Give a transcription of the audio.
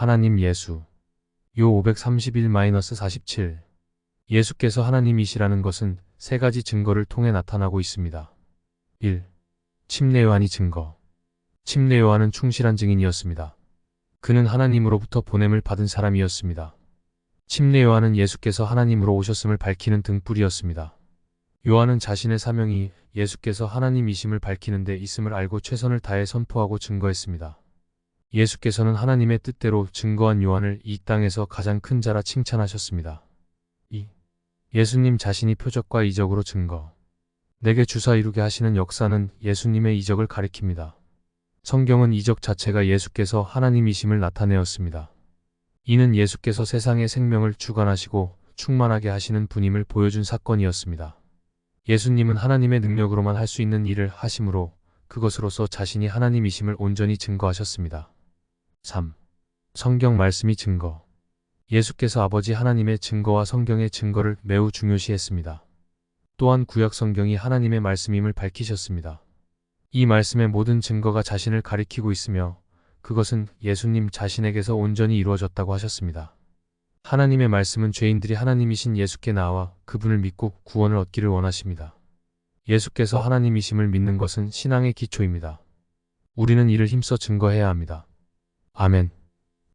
하나님 예수. 요 531-47. 예수께서 하나님이시라는 것은 세 가지 증거를 통해 나타나고 있습니다. 1. 침례 요한이 증거. 침례 요한은 충실한 증인이었습니다. 그는 하나님으로부터 보냄을 받은 사람이었습니다. 침례 요한은 예수께서 하나님으로 오셨음을 밝히는 등불이었습니다. 요한은 자신의 사명이 예수께서 하나님이심을 밝히는 데 있음을 알고 최선을 다해 선포하고 증거했습니다. 예수께서는 하나님의 뜻대로 증거한 요한을 이 땅에서 가장 큰 자라 칭찬하셨습니다. 2. 예수님 자신이 표적과 이적으로 증거. 내게 주사 이루게 하시는 역사는 예수님의 이적을 가리킵니다. 성경은 이적 자체가 예수께서 하나님이심을 나타내었습니다. 이는 예수께서 세상의 생명을 주관하시고 충만하게 하시는 분임을 보여준 사건이었습니다. 예수님은 하나님의 능력으로만 할 수 있는 일을 하심으로 그것으로서 자신이 하나님이심을 온전히 증거하셨습니다. 3. 성경 말씀이 증거. 예수께서 아버지 하나님의 증거와 성경의 증거를 매우 중요시했습니다. 또한 구약 성경이 하나님의 말씀임을 밝히셨습니다. 이 말씀의 모든 증거가 자신을 가리키고 있으며 그것은 예수님 자신에게서 온전히 이루어졌다고 하셨습니다. 하나님의 말씀은 죄인들이 하나님이신 예수께 나와 그분을 믿고 구원을 얻기를 원하십니다. 예수께서 하나님이심을 믿는 것은 신앙의 기초입니다. 우리는 이를 힘써 증거해야 합니다. 아멘.